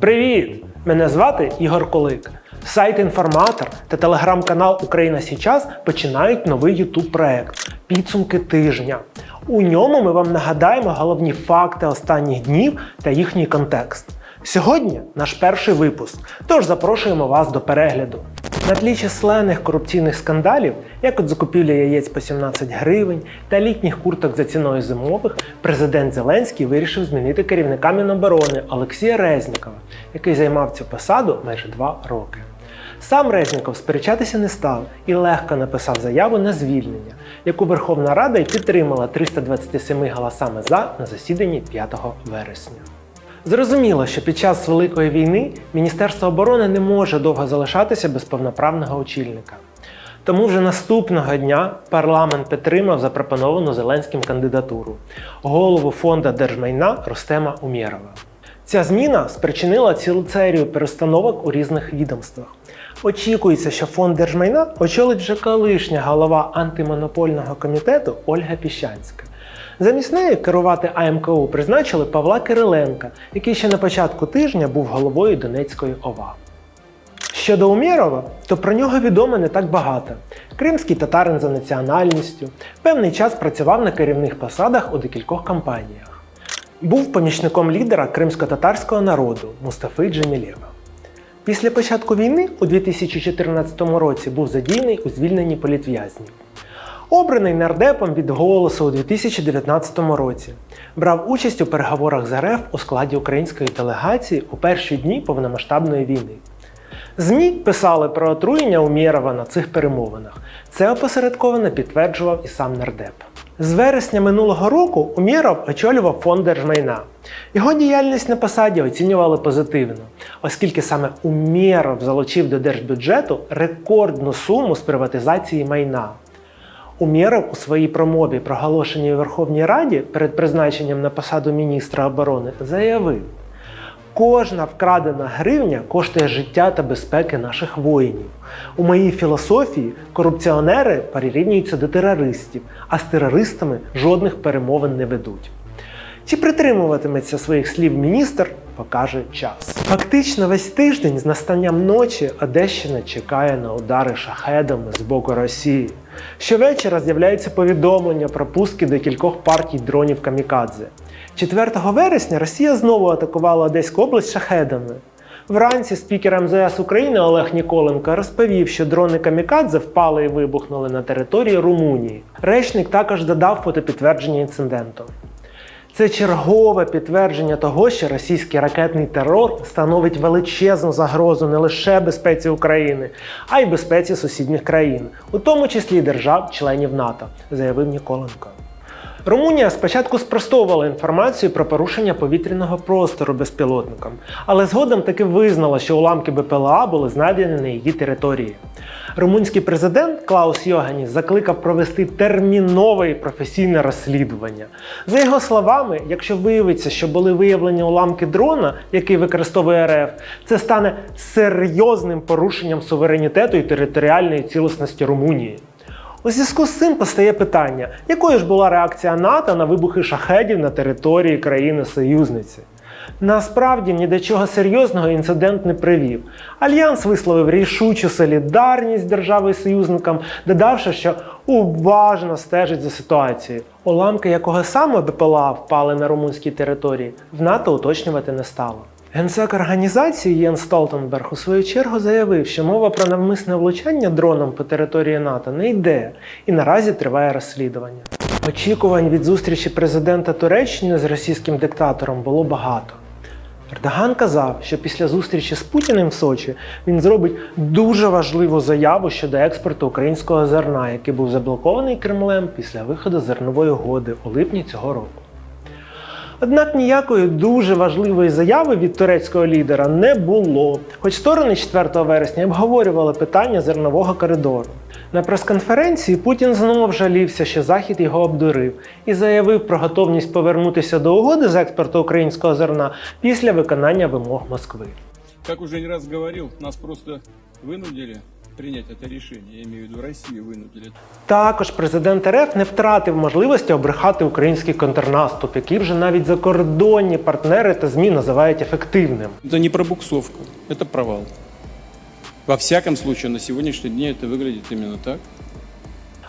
Привіт! Мене звати Ігор Колик. Сайт Інформатор та телеграм-канал Україна Січас починають новий YouTube проект Підсумки тижня. У ньому ми вам нагадаємо головні факти останніх днів та їхній контекст. Сьогодні наш перший випуск, тож запрошуємо вас до перегляду. На тлі численних корупційних скандалів, як от закупівля яєць по 17 гривень та літніх курток за ціною зимових, президент Зеленський вирішив змінити керівника Міноборони Олексія Резнікова, який займав цю посаду майже два роки. Сам Резніков сперечатися не став і легко написав заяву на звільнення, яку Верховна Рада й підтримала 327 голосами за на засіданні 5 вересня. Зрозуміло, що під час Великої війни Міністерство оборони не може довго залишатися без повноправного очільника. Тому вже наступного дня парламент підтримав запропоновану Зеленським кандидатуру голову фонду держмайна Ростема Умєрова. Ця зміна спричинила цілу серію перестановок у різних відомствах. Очікується, що фонд держмайна очолить вже колишня голова антимонопольного комітету Ольга Піщанська. Замість неї керувати АМКУ призначили Павла Кириленка, який ще на початку тижня був головою Донецької ОВА. Щодо Умєрова, то про нього відомо не так багато. Кримський татарин за національністю, певний час працював на керівних посадах у декількох компаніях. Був помічником лідера кримсько-татарського народу Мустафи Джемілєва. Після початку війни у 2014 році був задіяний у звільненні політв'язнів. Обраний нардепом від голосу у 2019 році. Брав участь у переговорах з РФ у складі української делегації у перші дні повномасштабної війни. ЗМІ писали про отруєння Умєрова на цих перемовинах. Це опосередковано підтверджував і сам нардеп. З вересня минулого року Умєров очолював фонд держмайна. Його діяльність на посаді оцінювали позитивно, оскільки саме Умєров залучив до держбюджету рекордну суму з приватизації майна. Умєров у своїй промові, проголошеній у Верховній Раді перед призначенням на посаду міністра оборони, заявив: кожна вкрадена гривня коштує життя та безпеки наших воїнів. У моїй філософії корупціонери прирівнюються до терористів, а з терористами жодних перемовин не ведуть. Чи притримуватиметься своїх слів міністр, покаже час. Фактично весь тиждень з настанням ночі Одещина чекає на удари шахедами з боку Росії. Щовечора з'являються повідомлення про пуски декількох партій дронів камікадзе. 4 вересня Росія знову атакувала Одеську область шахедами. Вранці спікер МЗС України Олег Ніколенко розповів, що дрони камікадзе впали і вибухнули на території Румунії. Речник також додав фотопідтвердження інциденту. Це чергове підтвердження того, що російський ракетний терор становить величезну загрозу не лише безпеці України, а й безпеці сусідніх країн, у тому числі держав-членів НАТО, заявив Ніколенко. Румунія спочатку спростовувала інформацію про порушення повітряного простору безпілотником, але згодом таки визнала, що уламки БПЛА були знайдені на її території. Румунський президент Клаус Йоганіс закликав провести термінове і професійне розслідування. За його словами, якщо виявиться, що були виявлені уламки дрона, який використовує РФ, це стане серйозним порушенням суверенітету і територіальної цілісності Румунії. У зв'язку з цим постає питання, якою ж була реакція НАТО на вибухи шахедів на території країни-союзниці? Насправді ні до чого серйозного інцидент не привів. Альянс висловив рішучу солідарність з державою союзникам, додавши, що уважно стежить за ситуацією. Уламки якого саме БПЛА впали на румунській території, в НАТО уточнювати не стало. Генсек організації Єн Столтенберг у свою чергу заявив, що мова про навмисне влучання дроном по території НАТО не йде, і наразі триває розслідування. Очікувань від зустрічі президента Туреччини з російським диктатором було багато. Ердоган казав, що після зустрічі з Путіним в Сочі він зробить дуже важливу заяву щодо експорту українського зерна, який був заблокований Кремлем після виходу зернової угоди у липні цього року. Однак ніякої дуже важливої заяви від турецького лідера не було, хоч сторони 4 вересня обговорювали питання зернового коридору. На прес-конференції Путін знову жалівся, що Захід його обдурив, і заявив про готовність повернутися до угоди з експорту українського зерна після виконання вимог Москви. Как уже не раз говорил, нас просто вынудили принять это решение, я имею в виду Россию вынудили. Також президент РФ не втратив можливості обрехати український контрнаступ, який вже навіть закордонні партнери та ЗМІ називають ефективним. Это не пробуксовка, это провал. Во всяком случае, на сегодняшний день это выглядит именно так.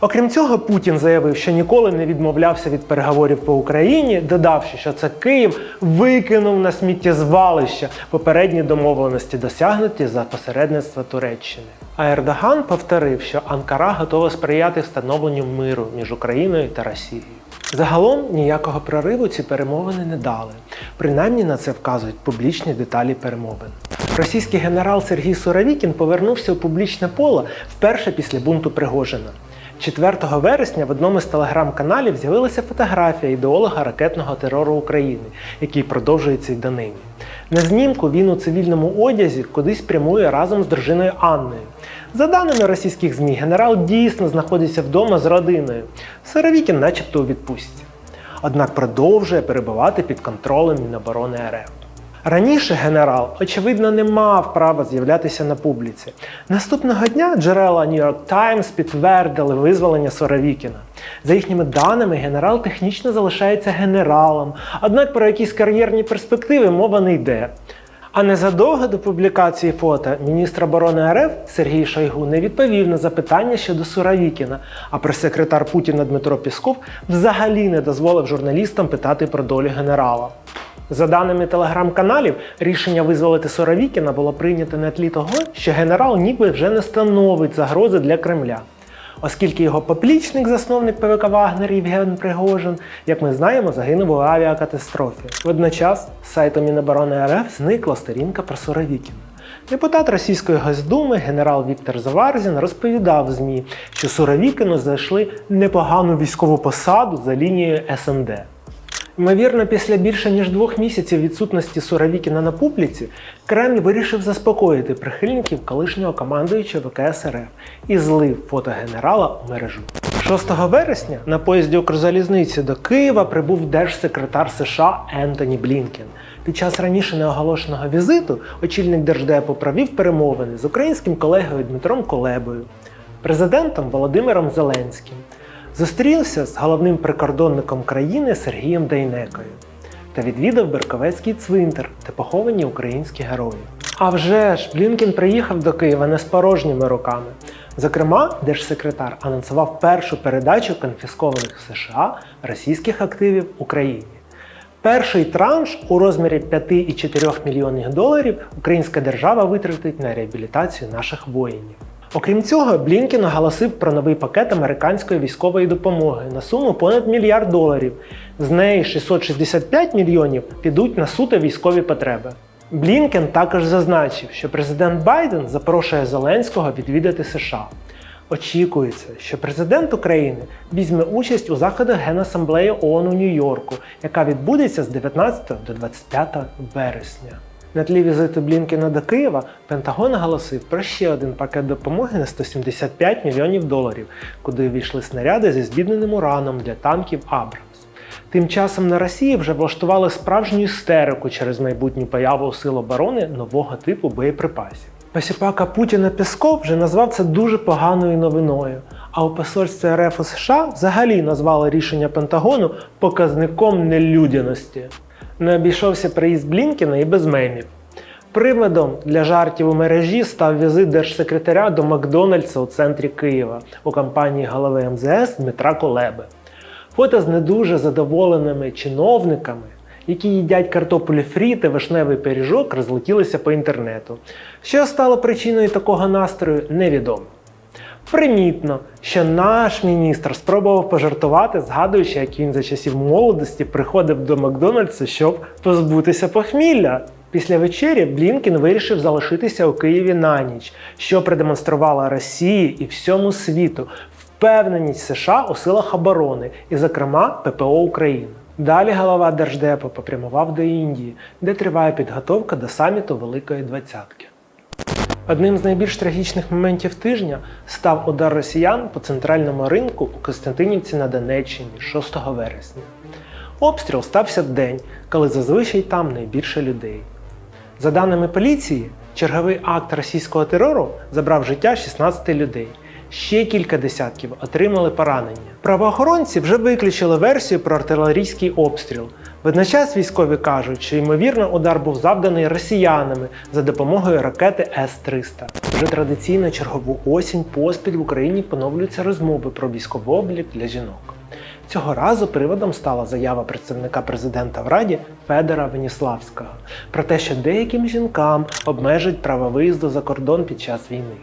Окрім цього, Путін заявив, що ніколи не відмовлявся від переговорів по Україні, додавши, що це Київ викинув на сміттєзвалище попередні домовленості, досягнуті за посередництва Туреччини. А Ердоган повторив, що Анкара готова сприяти встановленню миру між Україною та Росією. Загалом ніякого прориву ці перемовини не дали. Принаймні на це вказують публічні деталі перемовин. Російський генерал Сергій Суровікін повернувся у публічне поле вперше після бунту Пригожина. 4 вересня в одному з телеграм-каналів з'явилася фотографія ідеолога ракетного терору України, який продовжується й донині. На знімку він у цивільному одязі кудись прямує разом з дружиною Анною. За даними російських ЗМІ, генерал дійсно знаходиться вдома з родиною. Саровікін начебто у відпустці. Однак продовжує перебувати під контролем Міноборони РФ. Раніше генерал, очевидно, не мав права з'являтися на публіці. Наступного дня джерела New York Times підтвердили визволення Соровікіна. За їхніми даними, генерал технічно залишається генералом, однак про якісь кар'єрні перспективи мова не йде. А незадовго до публікації фото міністр оборони РФ Сергій Шойгу не відповів на запитання щодо Суровікіна, а прес-секретар Путіна Дмитро Пісков взагалі не дозволив журналістам питати про долю генерала. За даними телеграм-каналів, рішення визволити Соровікіна було прийнято на тлі того, що генерал ніби вже не становить загрози для Кремля. Оскільки його поплічник, засновник ПВК Вагнер Євген Пригожин, як ми знаємо, загинув у авіакатастрофі. Водночас з сайту Міноборони РФ зникла сторінка про Суровікіна. Депутат Російської Госдуми генерал Віктор Заварзін розповідав ЗМІ, що Суровікіну знайшли непогану військову посаду за лінією СНД. Ймовірно, після більше ніж двох місяців відсутності Суровікіна на публіці, Кремль вирішив заспокоїти прихильників колишнього командуючого ВКС РФ і злив фото генерала у мережу. 6 вересня на поїзді Укрзалізниці до Києва прибув держсекретар США Ентоні Блінкен. Під час раніше неоголошеного візиту очільник держдепу провів перемовини з українським колегою Дмитром Колебою, президентом Володимиром Зеленським зустрівся з головним прикордонником країни Сергієм Дейнекою та відвідав Берковецький цвинтар, де поховані українські герої. А вже ж Блінкен приїхав до Києва не з порожніми руками. Зокрема, держсекретар анонсував першу передачу конфіскованих в США російських активів Україні. Перший транш у розмірі 5,4 мільйонів доларів українська держава витратить на реабілітацію наших воїнів. Окрім цього, Блінкен оголосив про новий пакет американської військової допомоги на суму понад мільярд доларів. З неї 665 мільйонів підуть на суто військові потреби. Блінкен також зазначив, що президент Байден запрошує Зеленського відвідати США. Очікується, що президент України візьме участь у заходах Генасамблеї ООН у Нью-Йорку, яка відбудеться з 19 до 25 вересня. На тлі візиту Блінкена до Києва Пентагон оголосив про ще один пакет допомоги на 175 мільйонів доларів, куди увійшли снаряди зі збідненим ураном для танків Абрамс. Тим часом на Росії вже влаштували справжню істерику через майбутню появу сил оборони нового типу боєприпасів. Посіпака Путіна Песков вже назвав це дуже поганою новиною. А у посольстві РФ у США взагалі назвали рішення Пентагону показником нелюдяності. Не обійшовся приїзд Блінкіна і без мемів. Приводом для жартів у мережі став візит держсекретаря до Макдональдса у центрі Києва у компанії голови МЗС Дмитра Колеби. Фото з не дуже задоволеними чиновниками, які їдять картоплю фрі та вишневий пиріжок, розлетілися по інтернету. Що стало причиною такого настрою, невідомо. Примітно, що наш міністр спробував пожартувати, згадуючи, як він за часів молодості приходив до Макдональдса, щоб позбутися похмілля. Після вечері Блінкін вирішив залишитися у Києві на ніч, що продемонструвала Росії і всьому світу впевненість США у силах оборони, і, зокрема, ППО України. Далі голова Держдепу попрямував до Індії, де триває підготовка до саміту Великої Двадцятки. Одним з найбільш трагічних моментів тижня став удар росіян по центральному ринку у Костянтинівці на Донеччині 6 вересня. Обстріл стався день, коли зазвичай там найбільше людей. За даними поліції, Черговий акт російського терору забрав життя 16 людей. Ще кілька десятків отримали поранення. Правоохоронці вже виключили версію про артилерійський обстріл. Водночас військові кажуть, що ймовірно удар був завданий росіянами за допомогою ракети С-300. Вже традиційно чергову осінь поспіль в Україні поновлюються розмови про військовий облік для жінок. Цього разу приводом стала заява представника президента в Раді Федора Веніславського про те, що деяким жінкам обмежують право виїзду за кордон під час війни.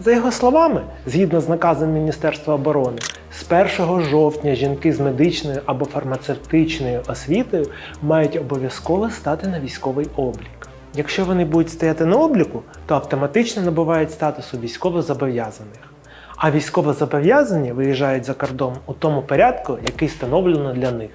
За його словами, згідно з наказом Міністерства оборони, з 1 жовтня жінки з медичною або фармацевтичною освітою мають обов'язково стати на військовий облік. Якщо вони будуть стояти на обліку, то автоматично набувають статусу військовозобов'язаних. А військовозобов'язані виїжджають за кордон у тому порядку, який встановлено для них.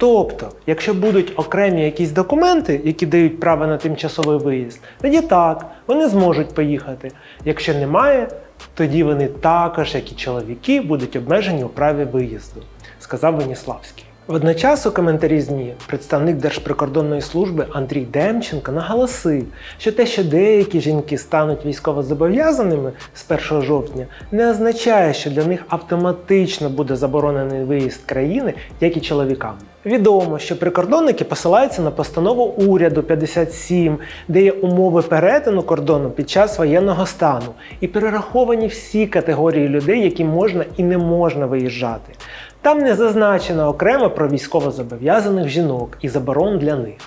Тобто, якщо будуть окремі якісь документи, які дають право на тимчасовий виїзд, тоді так, вони зможуть поїхати. Якщо немає, тоді вони також, як і чоловіки, будуть обмежені у праві виїзду, сказав Веніславський. Водночас у коментарі ЗМІ представник Держприкордонної служби Андрій Демченко наголосив, що те, що деякі жінки стануть військовозобов'язаними з 1 жовтня, не означає, що для них автоматично буде заборонений виїзд країни, як і чоловікам. Відомо, що прикордонники посилаються на постанову уряду 57, де є умови перетину кордону під час воєнного стану, і перераховані всі категорії людей, які можна і не можна виїжджати. Там не зазначено окремо про військовозобов'язаних жінок і заборон для них.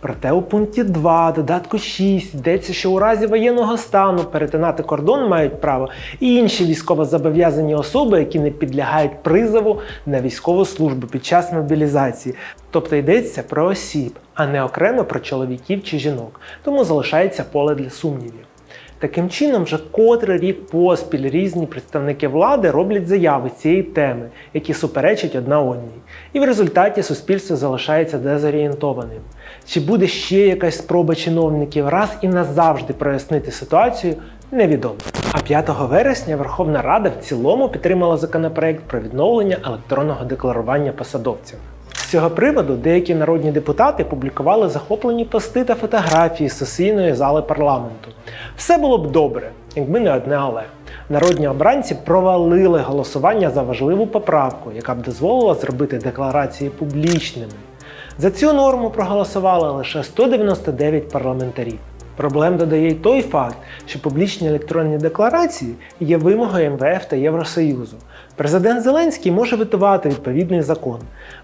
Проте у пункті 2 додатку 6 йдеться, що у разі воєнного стану перетинати кордон мають право і інші військовозобов'язані особи, які не підлягають призову на військову службу під час мобілізації. Тобто йдеться про осіб, а не окремо про чоловіків чи жінок. Тому залишається поле для сумнівів. Таким чином, вже котрий рік поспіль різні представники влади роблять заяви цієї теми, які суперечать одна одній. І в результаті суспільство залишається дезорієнтованим. Чи буде ще якась спроба чиновників раз і назавжди прояснити ситуацію, невідомо. А 5 вересня Верховна Рада в цілому підтримала законопроект про відновлення електронного декларування посадовців. З цього приводу деякі народні депутати публікували захоплені пости та фотографії з сесійної зали парламенту. Все було б добре, якби не одне але. Народні обранці провалили голосування за важливу поправку, яка б дозволила зробити декларації публічними. За цю норму проголосували лише 199 парламентарів. Проблем додає й той факт, що публічні електронні декларації є вимогою МВФ та Євросоюзу. Президент Зеленський може витувати відповідний закон.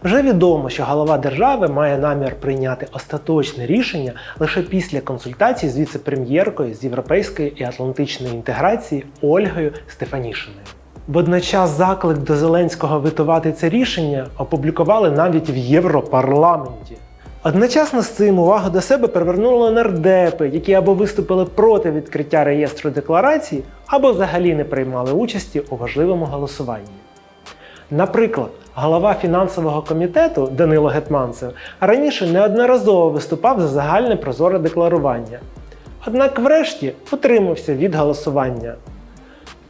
Вже відомо, що голова держави має намір прийняти остаточне рішення лише після консультацій з віце-прем'єркою з європейської і атлантичної інтеграції Ольгою Стефанішиною. Водночас заклик до Зеленського витувати це рішення опублікували навіть в Європарламенті. Одночасно з цим увагу до себе привернули нардепи, які або виступили проти відкриття реєстру декларацій, або взагалі не приймали участі у важливому голосуванні. Наприклад, голова фінансового комітету Данило Гетманцев раніше неодноразово виступав за загальне прозоре декларування. Однак врешті утримався від голосування.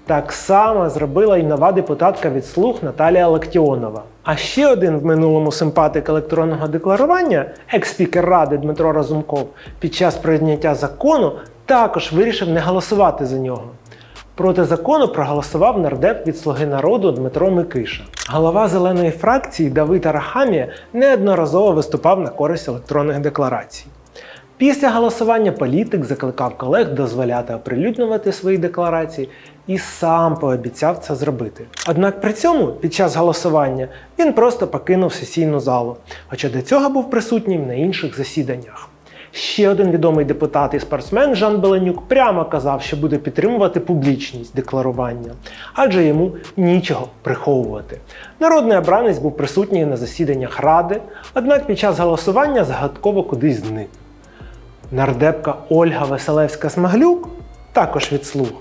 Так само зробила й нова депутатка від слуг Наталія Лактіонова. А ще один в минулому симпатик електронного декларування, екс-спікер ради Дмитро Разумков, під час прийняття закону також вирішив не голосувати за нього. Проти закону проголосував нардеп від Слуги народу Дмитро Микиша. Голова зеленої фракції Давид Арахамія неодноразово виступав на користь електронних декларацій. Після голосування політик закликав колег дозволяти оприлюднювати свої декларації і сам пообіцяв це зробити. Однак при цьому під час голосування він просто покинув сесійну залу, хоча до цього був присутнім на інших засіданнях. Ще один відомий депутат і спортсмен Жан Беленюк прямо казав, що буде підтримувати публічність декларування, адже йому нічого приховувати. Народний обранець був присутній на засіданнях ради, однак під час голосування загадково кудись зник. Нардепка Ольга Веселевська-Смаглюк, також від слуг,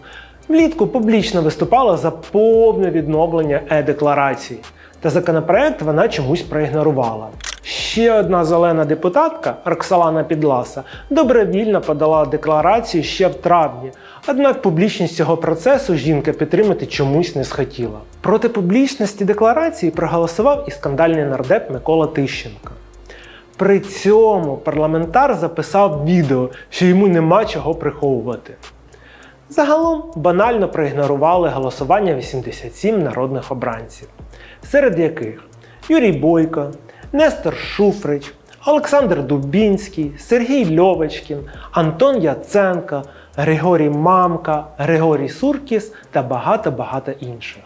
влітку публічно виступала за повне відновлення е-декларації, та законопроект вона чомусь проігнорувала. Ще одна зелена депутатка Роксалана Підласа добровільно подала декларацію ще в травні, однак публічність цього процесу жінка підтримати чомусь не схотіла. Проти публічності декларації проголосував і скандальний нардеп Микола Тищенко. При цьому парламентар записав відео, що йому нема чого приховувати. Загалом банально проігнорували голосування 87 народних обранців, серед яких Юрій Бойко, Нестор Шуфрич, Олександр Дубінський, Сергій Льовочкін, Антон Яценко, Григорій Мамка, Григорій Суркіс та багато-багато інших.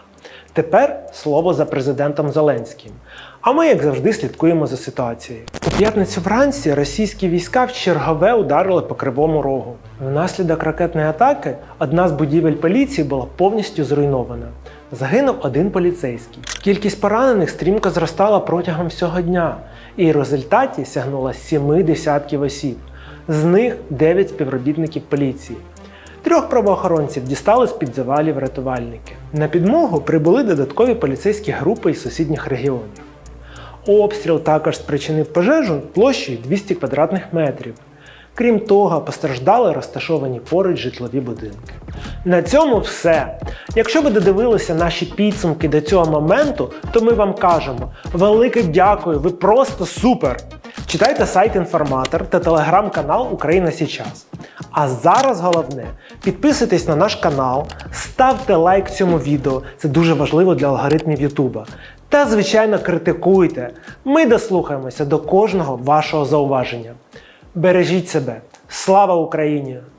Тепер слово за президентом Зеленським. А ми, як завжди, слідкуємо за ситуацією. У п'ятницю вранці російські війська в чергове ударили по кривому рогу. Внаслідок ракетної атаки одна з будівель поліції була повністю зруйнована. Загинув один поліцейський. Кількість поранених стрімко зростала протягом всього дня, і в результаті сягнула сіми десятків осіб. З них 9 співробітників поліції. Трьох правоохоронців дістали з під завалів рятувальники. На підмогу прибули додаткові поліцейські групи із сусідніх регіонів. Обстріл також спричинив пожежу площею 200 квадратних метрів. Крім того, постраждали розташовані поруч житлові будинки. На цьому все. Якщо ви додивилися наші підсумки до цього моменту, то ми вам кажемо велике дякую, ви просто супер! Читайте сайт інформатор та телеграм-канал Україна Січас. А зараз головне підписуйтесь на наш канал, ставте лайк цьому відео, це дуже важливо для алгоритмів Ютуба. Та, звичайно, критикуйте. Ми дослухаємося до кожного вашого зауваження. Бережіть себе. Слава Україні!